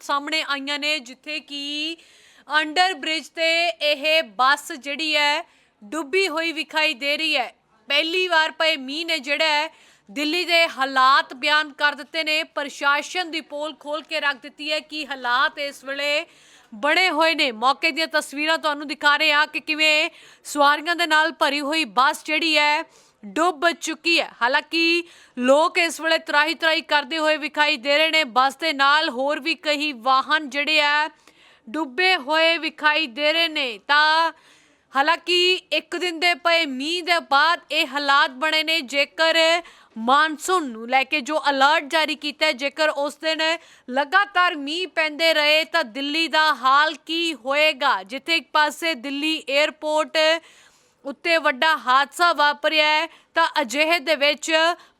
ਸਾਹਮਣੇ ਆਈਆਂ ਨੇ ਜਿੱਥੇ ਕਿ ਅੰਡਰ ਬ੍ਰਿਜ ਤੇ ਇਹ ਬੱਸ ਜਿਹੜੀ ਹੈ ਡੁੱਬੀ ਹੋਈ ਵਿਖਾਈ ਦੇ ਰਹੀ ਹੈ। ਪਹਿਲੀ ਵਾਰ ਪਏ ਮੀਂਹ ਨੇ ਜਿਹੜਾ ਹੈ ਦਿੱਲੀ ਦੇ ਹਾਲਾਤ ਬਿਆਨ ਕਰ ਦਿੱਤੇ ਨੇ। ਪ੍ਰਸ਼ਾਸਨ ਦੀ ਪੋਲ ਖੋਲ ਕੇ ਰੱਖ ਦਿੱਤੀ ਹੈ ਕਿ ਹਾਲਾਤ ਇਸ ਵੇਲੇ ਬਣੇ ਹੋਏ ਨੇ। ਮੌਕੇ ਦੀਆਂ ਤਸਵੀਰਾਂ ਤੁਹਾਨੂੰ ਦਿਖਾ ਰਹੇ ਹਾਂ ਕਿ ਕਿਵੇਂ ਸਵਾਰੀਆਂ ਦੇ ਨਾਲ ਭਰੀ ਹੋਈ ਬੱਸ ਜਿਹੜੀ ਹੈ ਡੁੱਬ ਚੁੱਕੀ ਹੈ। ਹਾਲਾਂਕਿ ਲੋਕ ਇਸ ਵੇਲੇ ਤਰਾਹੀ ਤਰਾਹੀ ਕਰਦੇ ਹੋਏ ਵਿਖਾਈ ਦੇ ਰਹੇ ਨੇ। ਬੱਸ ਦੇ ਨਾਲ ਹੋਰ ਵੀ ਕਈ ਵਾਹਨ ਜਿਹੜੇ ਆ, ਡੁੱਬੇ ਹੋਏ ਵਿਖਾਈ ਦੇ ਰਹੇ ਨੇ। ਤਾਂ ਹਾਲਾਂਕਿ ਇੱਕ ਦਿਨ ਦੇ ਪਏ ਮੀਂਹ ਦੇ ਬਾਅਦ ਇਹ ਹਾਲਾਤ ਬਣੇ ਨੇ। ਜੇਕਰ ਮਾਨਸੂਨ ਨੂੰ ਲੈ ਕੇ ਜੋ ਅਲਰਟ ਜਾਰੀ ਕੀਤਾ ਹੈ, ਜੇਕਰ ਉਸ ਦਿਨ ਲਗਾਤਾਰ ਮੀਂਹ ਪੈਂਦੇ ਰਹੇ, ਤਾਂ ਦਿੱਲੀ ਦਾ ਹਾਲ ਕੀ ਹੋਏਗਾ? ਜਿੱਥੇ ਇੱਕ ਪਾਸੇ ਦਿੱਲੀ 에ਅਰਪੋਰਟ ਉੱਤੇ ਵੱਡਾ ਹਾਦਸਾ ਵਾਪਰਿਆ ਹੈ, ਤਾਂ ਅਜਿਹੇ ਦੇ ਵਿੱਚ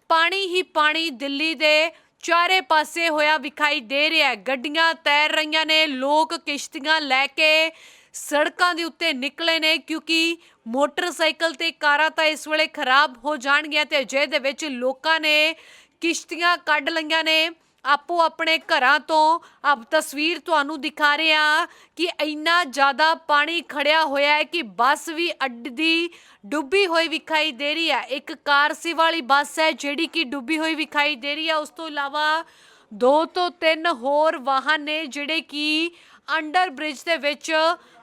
ਪਾਣੀ ਹੀ ਪਾਣੀ ਦਿੱਲੀ ਦੇ ਚਾਰੇ ਪਾਸੇ ਹੋਇਆ ਵਿਖਾਈ ਦੇ ਰਿਹਾ ਹੈ। ਗੱਡੀਆਂ ਤੈਰ ਰਹੀਆਂ ਨੇ, ਲੋਕ ਕਿਸ਼ਤੀਆਂ ਲੈ ਕੇ ਸੜਕਾਂ ਦੇ ਉੱਤੇ ਨਿਕਲੇ ਨੇ, ਕਿਉਂਕਿ ਮੋਟਰਸਾਈਕਲ ਤੇ ਕਾਰਾਂ ਤਾਂ ਇਸ ਵੇਲੇ ਖਰਾਬ ਹੋ ਜਾਣਗੀਆਂ ਤੇ ਅਜਿਹੇ ਦੇ ਵਿੱਚ ਲੋਕਾਂ ਨੇ ਕਿਸ਼ਤੀਆਂ ਕੱਢ ਲਈਆਂ ਨੇ। ਆਪੋ ਆਪਣੇ ਘਰਾਂ ਤੋਂ ਅਬ ਤਸਵੀਰ ਤੁਹਾਨੂੰ ਦਿਖਾ ਰਹੇ ਹਾਂ ਕਿ ਇੰਨਾ ਜ਼ਿਆਦਾ ਪਾਣੀ ਖੜਿਆ ਹੋਇਆ ਹੈ ਕਿ ਬੱਸ ਵੀ ਅੱਡ ਦੀ ਡੁੱਬੀ ਹੋਈ ਵਿਖਾਈ ਦੇ ਰਹੀ ਹੈ। ਇੱਕ ਕਾਰ ਵਾਲੀ ਬੱਸ ਹੈ ਜਿਹੜੀ ਕਿ ਡੁੱਬੀ ਹੋਈ ਵਿਖਾਈ ਦੇ ਰਹੀ ਹੈ। ਉਸ ਤੋਂ ਇਲਾਵਾ ਦੋ ਤੋਂ ਤਿੰਨ ਹੋਰ ਵਾਹਨ ਨੇ ਜਿਹੜੇ ਕਿ ਅੰਡਰ ਬ੍ਰਿਜ ਦੇ ਵਿੱਚ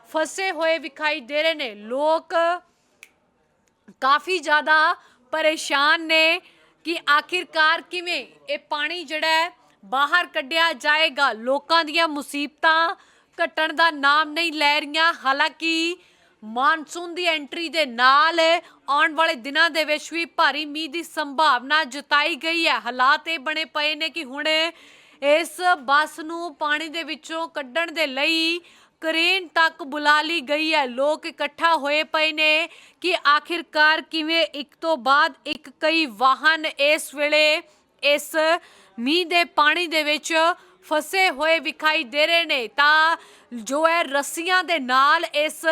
ਫਸੇ ਹੋਏ ਵਿਖਾਈ ਦੇ ਰਹੇ ਨੇ। ਲੋਕ ਕਾਫੀ ਜ਼ਿਆਦਾ ਪਰੇਸ਼ਾਨ ਨੇ ਕਿ ਆਖਿਰਕਾਰ ਕਿਵੇਂ ਇਹ ਪਾਣੀ ਜਿਹੜਾ ਹੈ ਬਾਹਰ ਕੱਢਿਆ ਜਾਏਗਾ। ਲੋਕਾਂ ਦੀਆਂ ਮੁਸੀਬਤਾਂ ਘਟਣ ਦਾ ਨਾਮ ਨਹੀਂ ਲੈ ਰਹੀਆਂ। ਹਾਲਾਂਕਿ ਮਾਨਸੂਨ ਦੀ ਐਂਟਰੀ ਦੇ ਨਾਲ ਆਉਣ ਵਾਲੇ ਦਿਨਾਂ ਦੇ ਵਿੱਚ ਵੀ ਭਾਰੀ ਮੀਂਹ ਦੀ ਸੰਭਾਵਨਾ ਜਤਾਈ ਗਈ ਹੈ। ਹਾਲਾਤ ਇਹ ਬਣੇ ਪਏ ਨੇ ਕਿ ਹੁਣ ਇਸ ਬੱਸ ਨੂੰ ਪਾਣੀ ਦੇ ਵਿੱਚੋਂ ਕੱਢਣ ਦੇ ਲਈ ਕਰੇਨ ਤੱਕ ਬੁਲਾ ਲਈ ਗਈ ਹੈ। ਲੋਕ ਇਕੱਠਾ ਹੋਏ ਪਏ ਨੇ ਕਿ ਆਖਿਰਕਾਰ ਕਿਵੇਂ ਇੱਕ ਤੋਂ ਬਾਅਦ ਇੱਕ ਕਈ ਵਾਹਨ ਇਸ ਵੇਲੇ ਇਸ ਮੀਂਹ ਦੇ ਪਾਣੀ ਦੇ ਵਿੱਚ ਫਸੇ ਹੋਏ ਵਿਖਾਈ ਦੇ ਰਹੇ ਨੇ। ਤਾਂ ਜੋ ਹੈ ਰੱਸੀਆਂ ਦੇ ਨਾਲ ਇਸ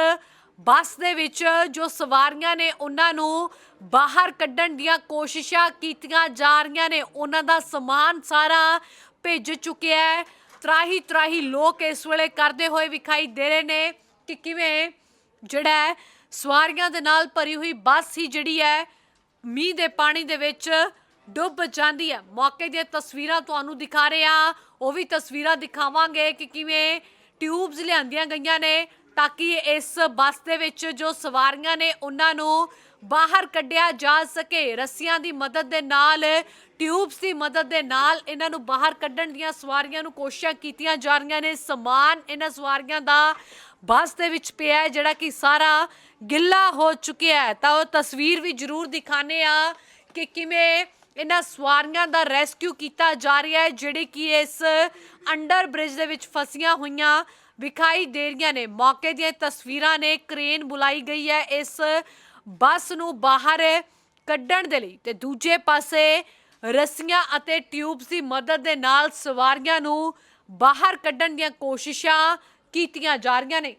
ਬੱਸ ਦੇ ਵਿੱਚ ਜੋ ਸਵਾਰੀਆਂ ਨੇ ਉਹਨਾਂ ਨੂੰ ਬਾਹਰ ਕੱਢਣ ਦੀਆਂ ਕੋਸ਼ਿਸ਼ਾਂ ਕੀਤੀਆਂ ਜਾ ਰਹੀਆਂ ਨੇ। ਉਹਨਾਂ ਦਾ ਸਮਾਨ ਸਾਰਾ ਭਿੱਜ ਚੁੱਕਿਆ ਹੈ। ਤਰਾਹੀ ਤਰਾਹੀ ਲੋਕ ਇਸ ਵੇਲੇ ਕਰਦੇ ਹੋਏ ਵਿਖਾਈ ਦੇ ਰਹੇ ਨੇ ਕਿ ਕਿਵੇਂ ਜਿਹੜਾ ਸਵਾਰੀਆਂ ਦੇ ਨਾਲ ਭਰੀ ਹੋਈ ਬੱਸ ਹੀ ਜਿਹੜੀ ਹੈ ਮੀਂਹ ਦੇ ਪਾਣੀ ਦੇ ਵਿੱਚ ਡੁੱਬ ਜਾਂਦੀ ਹੈ। ਮੌਕੇ ਦੀਆਂ ਤਸਵੀਰਾਂ ਤੁਹਾਨੂੰ ਦਿਖਾ ਰਹੇ ਹਾਂ। ਉਹ ਵੀ ਤਸਵੀਰਾਂ ਦਿਖਾਵਾਂਗੇ ਕਿ ਕਿਵੇਂ ਟਿਊਬਸ ਲਿਆਂਦੀਆਂ ਗਈਆਂ ਨੇ ਤਾਂ ਕਿ ਇਸ ਬੱਸ ਦੇ ਵਿੱਚ ਜੋ ਸਵਾਰੀਆਂ ਨੇ, ਉਹਨਾਂ ਨੂੰ ਬਾਹਰ ਕੱਢਿਆ ਜਾ ਸਕੇ। ਰੱਸੀਆਂ ਦੀ ਮਦਦ ਦੇ ਨਾਲ, ਟਿਊਬਸ ਦੀ ਮਦਦ ਦੇ ਨਾਲ ਇਹਨਾਂ ਨੂੰ ਬਾਹਰ ਕੱਢਣ ਦੀਆਂ ਸਵਾਰੀਆਂ ਨੂੰ ਕੋਸ਼ਿਸ਼ਾਂ ਕੀਤੀਆਂ ਜਾ ਰਹੀਆਂ ਨੇ। ਸਮਾਨ ਇਹਨਾਂ ਸਵਾਰੀਆਂ ਦਾ ਬੱਸ ਦੇ ਵਿੱਚ ਪਿਆ ਹੈ, ਜਿਹੜਾ ਕਿ ਸਾਰਾ ਗਿੱਲਾ ਹੋ ਚੁੱਕਿਆ ਹੈ। ਤਾਂ ਉਹ ਤਸਵੀਰ ਵੀ ਜ਼ਰੂਰ ਦਿਖਾਣੇ ਆ ਕਿ ਕਿਵੇਂ ਇਹਨਾਂ ਸਵਾਰੀਆਂ ਦਾ ਰੈਸਕਿਊ ਕੀਤਾ ਜਾ ਰਿਹਾ ਹੈ, ਜਿਹੜੇ ਕਿ ਇਸ ਅੰਡਰ ਬ੍ਰਿਜ ਦੇ ਵਿੱਚ ਫਸੀਆਂ ਹੋਈਆਂ ਵਿਖਾਈ ਦੇ ਰਹੀਆਂ ਨੇ। ਮੌਕੇ ਦੀਆਂ ਤਸਵੀਰਾਂ ਨੇ ਕ੍ਰੇਨ ਬੁਲਾਈ ਗਈ ਹੈ ਇਸ ਬੱਸ ਨੂੰ ਬਾਹਰ ਕੱਢਣ ਦੇ ਲਈ ਤੇ ਦੂਜੇ ਪਾਸੇ ਰੱਸੀਆਂ ਅਤੇ ਟਿਊਬਸ ਦੀ ਮਦਦ ਦੇ ਨਾਲ ਸਵਾਰੀਆਂ ਨੂੰ ਬਾਹਰ ਕੱਢਣ ਦੀਆਂ ਕੋਸ਼ਿਸ਼ਾਂ ਕੀਤੀਆਂ ਜਾ ਰਹੀਆਂ ਨੇ।